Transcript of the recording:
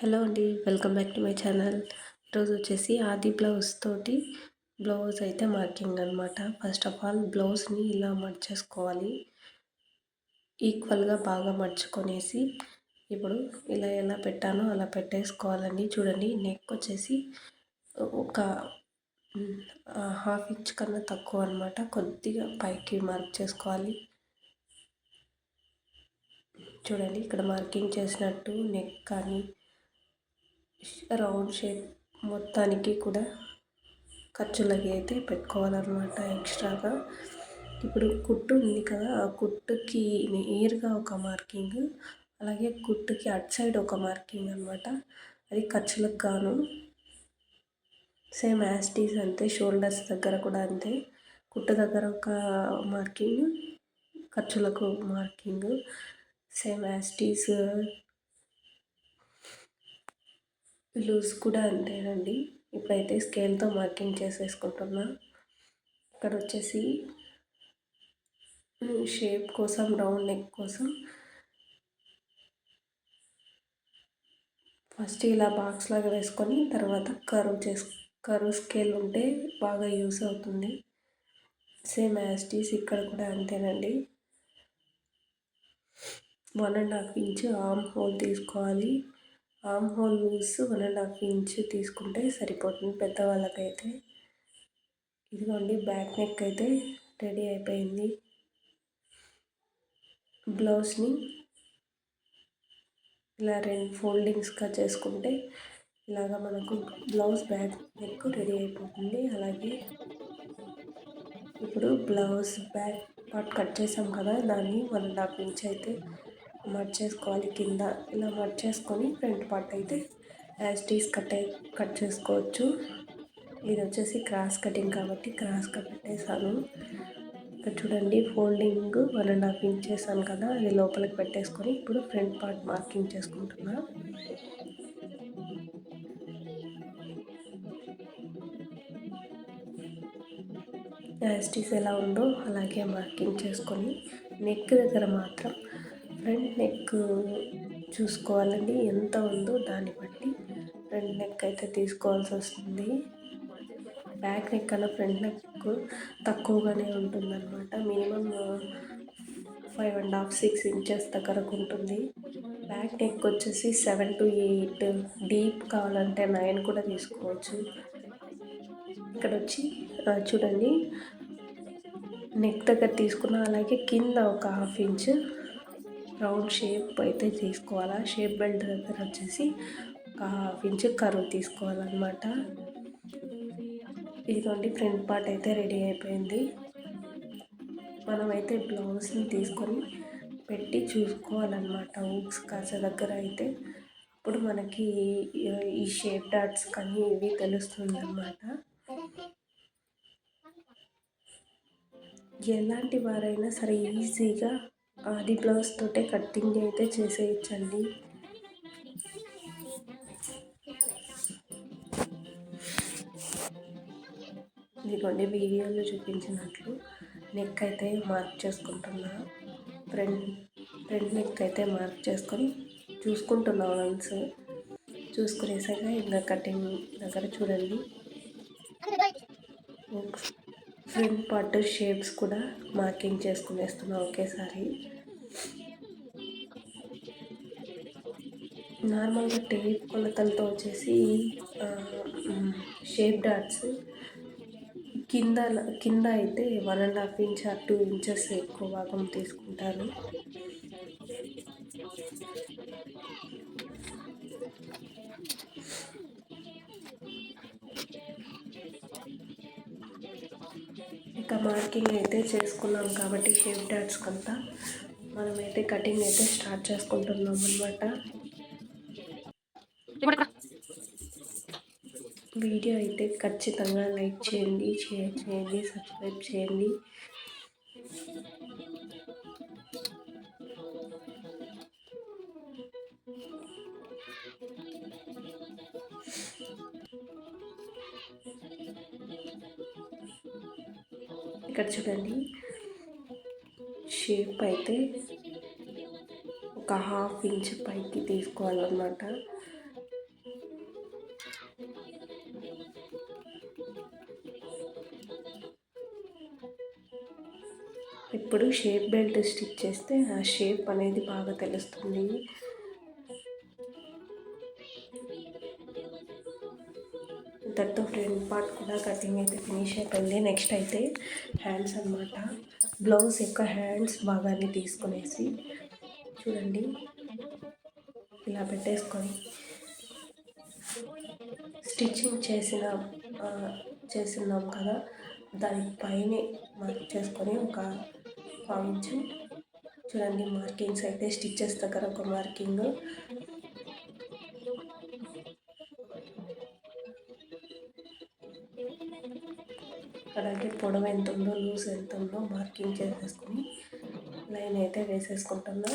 Hello అండి welcome back to my channel. ఈరోజు వచ్చేసి ఆది బ్లౌజ్ తోటి బ్లౌజ్ అయితే మార్కింగ్ అనమాట ఫస్ట్ ఆఫ్ ఆల్ బ్లౌజ్ని ఇలా మర్చేసుకోవాలి ఈక్వల్గా బాగా మర్చుకొనేసి ఇప్పుడు ఇలా ఎలా పెట్టానో అలా పెట్టేసుకోవాలండి. చూడండి నెక్ వచ్చేసి ఒక హాఫ్ ఇంచ్ కన్నా తక్కువ అనమాట కొద్దిగా పైకి మార్క్ చేసుకోవాలి. చూడండి ఇక్కడ మార్కింగ్ చేసినట్టు నెక్ కానీ రౌండ్ షేప్ మొత్తానికి కూడా ఖర్చులకి అయితే పెట్టుకోవాలన్నమాట ఎక్స్ట్రాగా. ఇప్పుడు కుట్టు ఉంది కదా ఆ కుట్టుకి నేరుగా ఒక మార్కింగ్ అలాగే కుట్టుకి అట్ సైడ్ ఒక మార్కింగ్ అనమాట అది ఖర్చులకు గాను సేమ్ యాస్టీస్ అంతే షోల్డర్స్ దగ్గర కూడా అంతే. కుట్టు దగ్గర ఒక మార్కింగ్ ఖర్చులకు మార్కింగ్ సేమ్ యాస్టీస్ లూజ్ కూడా అంతేనండి. ఇప్పుడైతే స్కేల్తో మార్కింగ్ చేసేసుకుంటున్నా. ఇక్కడ వచ్చేసి షేప్ కోసం రౌండ్ నెక్ కోసం. ఫస్ట్ ఇలా బాక్స్ లాగా వేసుకొని తర్వాత కరువు చేసు కరువు స్కేల్ ఉంటే బాగా యూస్ అవుతుంది. సేమ్ యాస్టీస్ ఇక్కడ కూడా అంతేనండి. One and half inch arm hole తీసుకోవాలి. Arm hole loose one and half inch తీసుకుంటే సరిపోతుంది పెద్దవాళ్ళకైతే. ఇదిగోండి బ్యాక్ నెక్ అయితే రెడీ అయిపోయింది. బ్లౌజ్ని ఇలా రెండు ఫోల్డింగ్స్గా చేసుకుంటే ఇలాగ మనకు బ్లౌజ్ బ్యాక్ నెక్ రెడీ అయిపోతుంది. అలాగే ఇప్పుడు బ్లౌజ్ బ్యాక్ పార్ట్ కట్ చేసాం కదా దాన్ని వన్ అండ్ హాఫ్ ఇంచ్ అయితే మడ్ చేసుకోవాలి కింద. ఇలా మడ్ చేసుకొని ఫ్రంట్ పార్ట్ అయితే యాజ్ టీస్ కట్ కట్ చేసుకోవచ్చు. ఇది వచ్చేసి క్రాస్ కటింగ్ కాబట్టి క్రాస్ కట్ పెట్టేసాను ఇక్కడ చూడండి folding one and half inch చేశాను కదా అది లోపలికి పెట్టేసుకొని ఇప్పుడు ఫ్రంట్ పార్ట్ మార్కింగ్ చేసుకుంటున్నా. యాస్టీస్ ఎలా ఉందో అలాగే మార్కింగ్ చేసుకొని నెక్ దగ్గర మాత్రం ఫ్రంట్ నెక్ చూసుకోవాలండి. ఎంత ఉందో దాన్ని బట్టి ఫ్రంట్ నెక్ అయితే తీసుకోవాల్సి వస్తుంది. బ్యాక్ నెక్ కన్నా ఫ్రంట్ నెక్ తక్కువగానే ఉంటుందన్నమాట. Minimum five and half six inches దగ్గరకు ఉంటుంది. బ్యాక్ నెక్ వచ్చేసి సెవెన్ టు ఎయిట్ డీప్ కావాలంటే నైన్ కూడా తీసుకోవచ్చు. ఇక్కడ వచ్చి చూడండి. నెక్ దగ్గర తీసుకున్న అలాగే కింద ఒక హాఫ్ ఇంచ్ రౌండ్ షేప్ అయితే తీసుకోవాలా. షేప్ బెల్ట్ దగ్గర వచ్చేసి ఒక హాఫ్ ఇంచ్ కరువు తీసుకోవాలన్నమాట. ఇదిగోండి ఫ్రంట్ పార్ట్ అయితే రెడీ అయిపోయింది. మనమైతే బ్లౌజ్ని తీసుకొని పెట్టి చూసుకోవాలన్నమాట ఊక్స్ కాస దగ్గర అయితే. అప్పుడు మనకి ఈ షేప్ డాట్స్ కానీ ఇవి తెలుస్తుంది అన్నమాట ఎలాంటి వారైనా సరే ఈజీగా ఆది బ్లౌజ్ తోటే కట్టింగ్ అయితే చేసేయచ్చండి. ఇదిగోండి వీడియోలో చూపించినట్లు నెక్ అయితే మార్క్ చేసుకుంటున్నా. ఫ్రంట్ ఫ్రంట్ నెక్ అయితే మార్క్ చేసుకొని చూసుకుంటున్నా వన్స్ చూసుకునేసాక ఇంకా కటింగ్ దగ్గర చూడండి. ఫ్రంట్ పార్ట్ షేప్స్ కూడా మార్కింగ్ చేసుకునేస్తున్నా ఒకేసారి. నార్మల్గా టేప్ కొలతలతో వచ్చేసి షేప్ డాట్స్ కింద కింద అయితే one and half inch or two inches ఎక్కువ భాగం తీసుకుంటారు ఇంకా మార్కింగ్ అయితే చేసుకున్నాం కాబట్టి షేప్ డాట్స్ కంతా. మనమైతే కటింగ్ అయితే స్టార్ట్ చేసుకుంటున్నాం అనమాట వీడియో అయితే ఖచ్చితంగా లైక్ చేయండి షేర్ చేయండి సబ్స్క్రైబ్ చేయండి. ఇక్కడ చూడండి. షేప్ అయితే ఒక హాఫ్ ఇంచ్ పైకి తీసుకోవాలన్నమాట. ఇప్పుడు షేప్ బెల్ట్ స్టిచ్ చేస్తే ఆ షేప్ అనేది బాగా తెలుస్తుంది. ఇంతటితో ఫ్రంట్ పార్ట్ కూడా కటింగ్ అయితే ఫినిష్ అయిపోయింది. నెక్స్ట్ అయితే హ్యాండ్స్ అనమాట బ్లౌజ్ యొక్క హ్యాండ్స్ భాగాన్ని తీసుకునేసి చూడండి. ఇలా పెట్టేసుకొని స్టిచ్చింగ్ చేసిన చేసినాం కదా. దాని పైన మార్క్ చేసుకొని ఒక పావించి చూడండి మార్కింగ్స్ అయితే స్టిచ్చెస్ దగ్గర ఒక మార్కింగ్ పొడవు ఎంత ఉందో లూజ్ ఎంత ఉందో మార్కింగ్ చేసేసుకుని లైన్ అయితే వేసేసుకుంటున్నా.